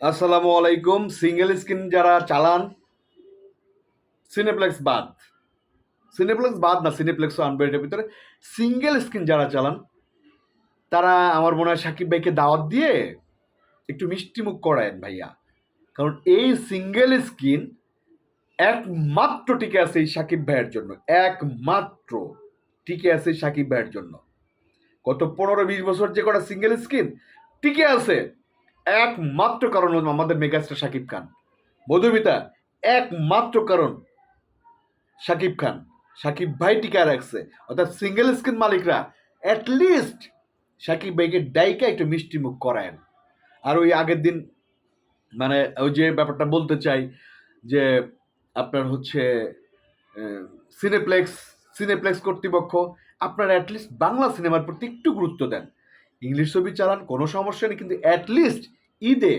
আসসালামু আলাইকুম। Single screen যারা চালান সিনেপ্লেক্স বাদ। সিনেপ্লেক্স বাদ না সিনেপ্লেক্সও আনবে এটার ভিতরে। সিঙ্গেল স্ক্রিন যারা চালান, তারা আমার মনে হয় সাকিব ভাইকে দাওয়াত দিয়ে একটু মিষ্টি মুখ করায়েন ভাইয়া। কারণ এই সিঙ্গেল স্ক্রিন একমাত্র টিকে আছে এই সাকিব ভাইয়ের জন্য। একমাত্র টিকে আছে সাকিব ভাইয়ের জন্য। গত পনেরো বিশ বছর যে কটা সিঙ্গেল স্ক্রিন টিকে আছে একমাত্র কারণ হল আমাদের মেগাস্টার শাকিব খান। মধুমিতা, একমাত্র কারণ শাকিব খান। শাকিব ভাই টিকা রাখছে। অর্থাৎ সিঙ্গেল স্ক্রিন মালিকরা অ্যাটলিস্ট শাকিব ভাইকে ডাইকা একটু মিষ্টি মুখ করায়েন। আর ওই আগের দিন মানে ওই যে ব্যাপারটা বলতে চাই যে আপনার হচ্ছে সিনেপ্লেক্স সিনেপ্লেক্স কর্তৃপক্ষ আপনারা অ্যাটলিস্ট বাংলা সিনেমার প্রতি একটু গুরুত্ব দেন। ইংলিশ ছবি চালান, কোনো সমস্যা নেই, কিন্তু অ্যাটলিস্ট ঈদে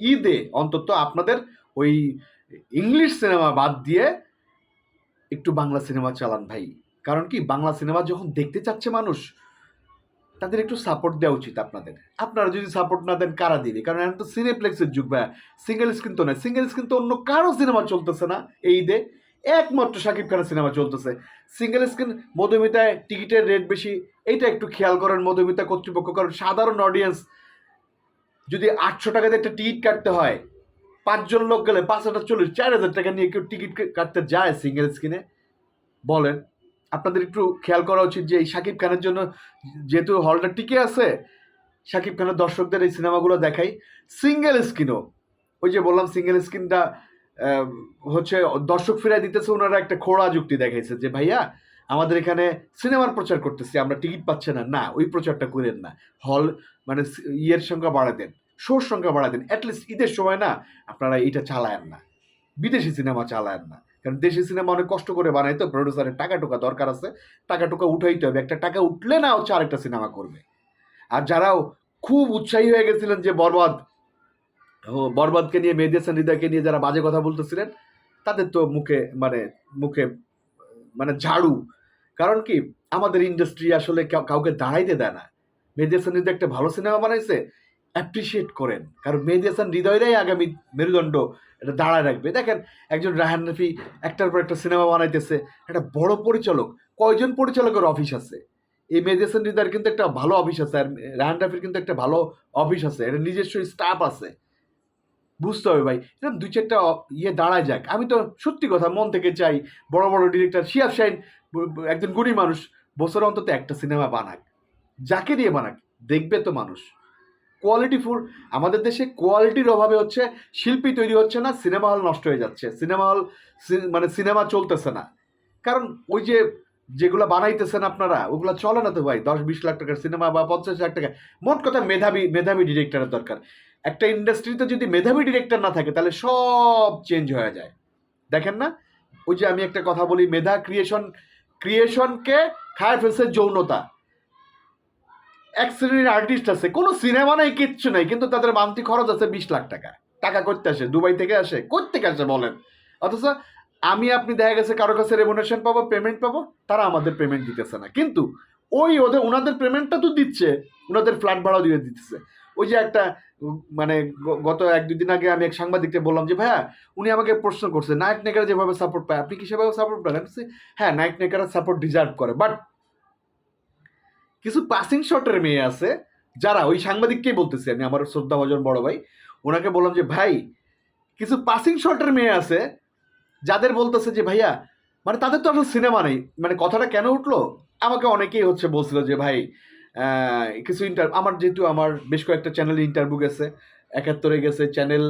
ঈদে অন্তত আপনাদের ওই ইংলিশ সিনেমা বাদ দিয়ে একটু বাংলা সিনেমা চালান ভাই। কারণ কি, বাংলা সিনেমা যখন দেখতে চাচ্ছে মানুষ, তাদের একটু সাপোর্ট দেওয়া উচিত আপনাদের। আপনারা যদি সাপোর্ট না দেন, কারা দিবে? কারণ এখন তো সিনেপ্লেক্সের যুগ ভাই সিঙ্গেল স্ক্রিন তো নয়। সিঙ্গেল স্ক্রিন তো অন্য কারও সিনেমা চলতেছে না এই ঈদে। একমাত্র শাকিব খানের সিনেমা চলতেছে। সিঙ্গেল স্ক্রিন মধুমিতায় টিকিটের রেট বেশি। এইটা একটু খেয়াল করেন মধুমিতা কর্তৃপক্ষ। কারণ সাধারণ অডিয়েন্স যদি আটশো টাকাতে একটা টিকিট কাটতে হয়, পাঁচজন লোক গেলে পাঁচ হাজার চল্লিশ, চার হাজার টাকা নিয়ে কেউ টিকিট কাটতে যায় সিঙ্গেল স্ক্রিনে বলেন, আপনাদের একটু খেয়াল করা উচিত যে এই শাকিব খানের জন্য যেহেতু হলটা টিকে আছে, শাকিব খানের দর্শকদের এই সিনেমাগুলো দেখাই। সিঙ্গেল স্ক্রিনও ওই যে বললাম সিঙ্গেল স্ক্রিনটা হচ্ছে দর্শক ফিরাই দিতেছে, ওনারা একটা খোড়া যুক্তি দেখাইছে যে, ভাইয়া আমাদের এখানে সিনেমার প্রচার করতেছি, আমরা টিকিট পাচ্ছে না। না, ওই প্রচারটা করেন না। হল মানে ইয়ের সংখ্যা বাড়া দেন, শোর সংখ্যা বাড়া দেন। অ্যাটলিস্ট ঈদের সময় না, আপনারা এইটা চালায়েন না। বিদেশি সিনেমা চালায়েন না। কারণ দেশি সিনেমা অনেক কষ্ট করে বানাই তো প্রডিউসারের টাকা টোকা দরকার আছে। টাকা টুকা উঠাইতে হবে। একটা টাকা উঠলে না হচ্ছে আরেকটা সিনেমা করবে। আর যারাও খুব উৎসাহী হয়ে গেছিলেন যে বরবাদ, ও, বরবাদকে নিয়ে, মেহেদি হাসান হৃদয়কে নিয়ে যারা বাজে কথা বলতেছিলেন, তাদের তো মুখে মানে মুখে মানে ঝাড়ু কারণ কি? আমাদের ইন্ডাস্ট্রি আসলে কাউ- কাউকে দাঁড়াইতে দেয় না। মেহেদি হাসান হৃদয় একটা ভালো সিনেমা বানাইছে অ্যাপ্রিসিয়েট করেন। কারণ মেহেদি হাসান হৃদয়রাই আগামী মেরুদণ্ড এটা দাঁড়ায় রাখবে। দেখেন, একজন রাহান রফি একটার পর একটা সিনেমা বানাইতেছে, একটা বড় পরিচালক। কয়জন পরিচালকের অফিস আছে? এই মেহেদি হাসান হৃদয়ের কিন্তু একটা ভালো অফিস আছে আর রাহান রফির কিন্তু একটা ভালো অফিস আছে। এটা নিজস্ব স্টাফ আছে। বুঝতে হবে ভাই। এরকম দুই চারটা ইয়ে দাঁড়ায় যাক। আমি তো সত্যি কথা মন থেকে চাই, বড় বড় ডিরেক্টর শিয়াব ব- একজন গুণী মানুষ, বছর অন্তত একটা সিনেমা বানাক। যাকে দিয়ে বানাক? দেখবে তো মানুষ। কোয়ালিটি ফুল আমাদের দেশে কোয়ালিটির অভাবে হচ্ছে শিল্পী তৈরি হচ্ছে না সিনেমা হল নষ্ট হয়ে যাচ্ছে। সিনেমা হল মানে সিনেমা চলতেছে না। কারণ ওই যে, যেগুলো বানাইতেছেন আপনারা, ওগুলো চলে না তো ভাই। দশ বিশ লাখ টাকার সিনেমা বা পঞ্চাশ লাখ টাকা। মোট কথা মেধাবী মেধাবী ডিরেক্টরের দরকার। একটা ইন্ডাস্ট্রিতে যদি মেধাবী ডিরেক্টর না থাকে, তাহলে সব চেঞ্জ হয়ে যায়। দেখেন না? ওই যে আমি একটা কথা বলি, মেধা ক্রিয়েশন ক্রিয়েশনকে খায় ফেলছে যৌনতা। এক শ্রেণির আর্টিস্ট আছে, কোনো সিনেমা নাই, কিচ্ছু নাই, কিন্তু তাদের মান্থলি খরচ আছে বিশ লাখ টাকা। টাকা করতে আসে, দুবাই থেকে আসে করতে আসে বলেন? অথচ আমি, আপনি দেখা গেছে কারও কাছে রেমুনেশন পাবো পেমেন্ট পাবো, তারা আমাদের পেমেন্ট দিতেছে না। কিন্তু ওই ওদের, ওনাদের পেমেন্টটা তো দিচ্ছে, ওনাদের ফ্ল্যাট ভাড়াও দিয়ে দিতেছে। ওই যে একটা মানে গত এক, দুই দিন আগে আমি এক সাংবাদিককে বললাম যে, ভাইয়া, উনি আমাকে প্রশ্ন করছে নায়ক নেকারা যেভাবে সাপোর্ট পায়, আপনি কি সেভাবে সাপোর্ট পান? আমি হ্যাঁ নায়ক নেকারা সাপোর্ট ডিজার্ভ করে বাট কিছু পাসিং শটের মেয়ে আছে, যারা, ওই সাংবাদিককেই বলতেছি আমি, আমার শ্রদ্ধা ভজন বড় ভাই, ওনাকে বললাম যে, ভাই, কিছু পাসিং শটের মেয়ে আছে, যাদের বলতেছে যে, ভাইয়া মানে তাদের তো আসলে সিনেমা নেই মানে কথাটা কেন উঠল? আমাকে অনেকেই হচ্ছে বলছিল যে, ভাই কিছু ইন্টার আমার যেহেতু আমার বেশ কয়েকটা চ্যানেলে ইন্টারভিউ গেছে। একাত্তরে গেছে চ্যানেল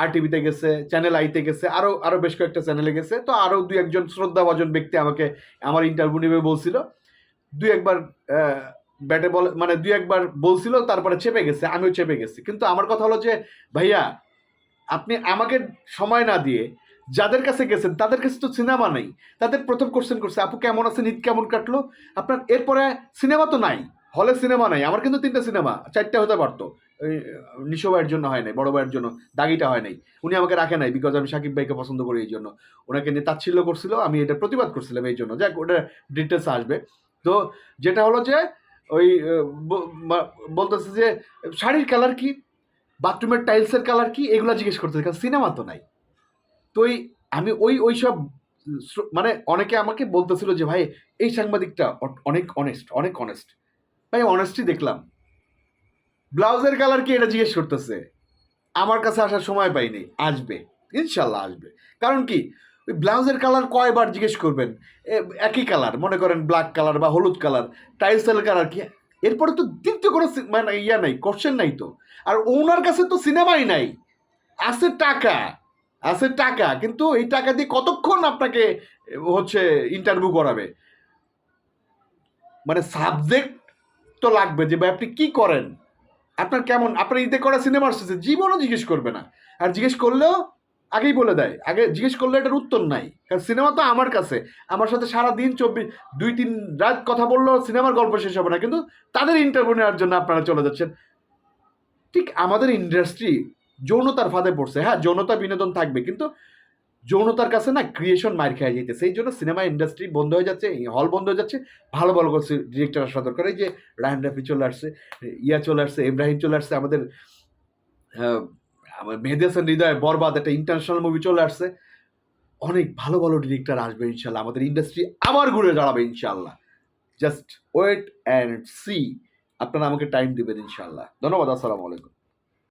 আর টিভিতে গেছে চ্যানেল আইতে গেছে আরও আরও বেশ কয়েকটা চ্যানেলে গেছে। তো আরও দুই একজন শ্রদ্ধাভাজন ব্যক্তি আমাকে আমার ইন্টারভিউ নেবে বলছিল। দু একবার ব্যাটে বল মানে দুই একবার বলছিল, তারপরে চেপে গেছে, আমিও চেপে গেছি। কিন্তু আমার কথা হলো যে, ভাইয়া, আপনি আমাকে সময় না দিয়ে যাদের কাছে গেছেন, তাদের কাছে তো সিনেমা নেই। তাদের প্রথম কোশ্চেন করছে, আপু, কেমন আছেন? ঈদ কেমন কাটলো? আপনার এরপরে সিনেমা তো নাই, হলে সিনেমা নাই। আমার কিন্তু তিনটা সিনেমা, চারটা হতে পারতো। নিশো ভাইয়ের জন্য হয় নাই, বড় ভাইয়ের জন্য, দাগিটা হয় নাই। উনি আমাকে রাখে নাই বিকজ আমি সাকিব ভাইকে পছন্দ করি এই জন্য। ওনাকে নিয়ে তাচ্ছিল্য করছিল, আমি এটা প্রতিবাদ করছিলাম এই জন্য। যাক, ওটা ডিটেলস আসবে। তো যেটা হলো যে, ওই বলতেছে যে, শাড়ির কালার কি? বাথরুমের টাইলসের কালার কি? এগুলো জিজ্ঞেস করতেছে, কারণ সিনেমা তো নাই। তো ওই আমি ওই ওই সব মানে অনেকে আমাকে বলতেছিল যে, ভাই, এই সাংবাদিকটা অনেক অনেস্ট অনেক অনেস্ট ভাই অনেস্টই দেখলাম। ব্লাউজের কালার কি এটা জিজ্ঞেস করতেছে। আমার কাছে আসার সময় পাইনি, আসবে, ইনশাল্লাহ আসবে। কারণ কি? ওই ব্লাউজের কালার কয়বার জিজ্ঞেস করবেন? একই কালার মনে করেন ব্ল্যাক কালার বা হলুদ কালার টাইলসের কালার কি? এরপরে তো দ্বিতীয় কোনো মানে ইয়া নাই কোশ্চেন নাই তো। আর ওনার কাছে তো সিনেমাই নাই। আছে টাকা। আছে টাকা, কিন্তু এই টাকা দিয়ে কতক্ষণ আপনাকে হচ্ছে ইন্টারভিউ করাবে? মানে সাবজেক্ট তো লাগবে যে, ভাই আপনি কি করেন? আপনার কেমন, আপনার ঈদে করা সিনেমা আসতেছে, জীবনও জিজ্ঞেস করবে না। আর জিজ্ঞেস করলেও আগেই বলে দেয়। আগে জিজ্ঞেস করলে এটার উত্তর নাই। কারণ সিনেমা তো আমার কাছে। আমার সাথে সারা দিন চব্বিশ, দুই তিন রাত কথা বললেও সিনেমার গল্প শেষ হবে না। কিন্তু তাদের ইন্টারভিউ নেওয়ার জন্য আপনারা চলে যাচ্ছেন। ঠিক আমাদের ইন্ডাস্ট্রি যৌনতার ফাঁদে পড়ছে। হ্যাঁ যৌনতা বিনোদন থাকবে, কিন্তু যৌনতার কাছে না ক্রিয়েশন মার খেয়ে যেতেছে এই জন্য সিনেমা ইন্ডাস্ট্রি বন্ধ হয়ে যাচ্ছে হল বন্ধ হয়ে যাচ্ছে। ভালো ভালো করছে ডিরেক্টর আসা দরকার। এই যে রায়ন রাফি চলে আসছে, ইয়া চলে আসছে, ইব্রাহিম চলে আসছে, আমাদের মেহেদি হাসান হৃদয় বরবাদ একটা ইন্টারন্যাশনাল মুভি চলে আসছে। অনেক ভালো ভালো ডিরেক্টর আসবে ইনশাল্লাহ আমাদের ইন্ডাস্ট্রি আবার ঘুরে দাঁড়াবে ইনশাল্লাহ জাস্ট ওয়েট অ্যান্ড সি আপনারা আমাকে টাইম দিবেন ইনশাল্লাহ ধন্যবাদ, আসসালামু আলাইকুম।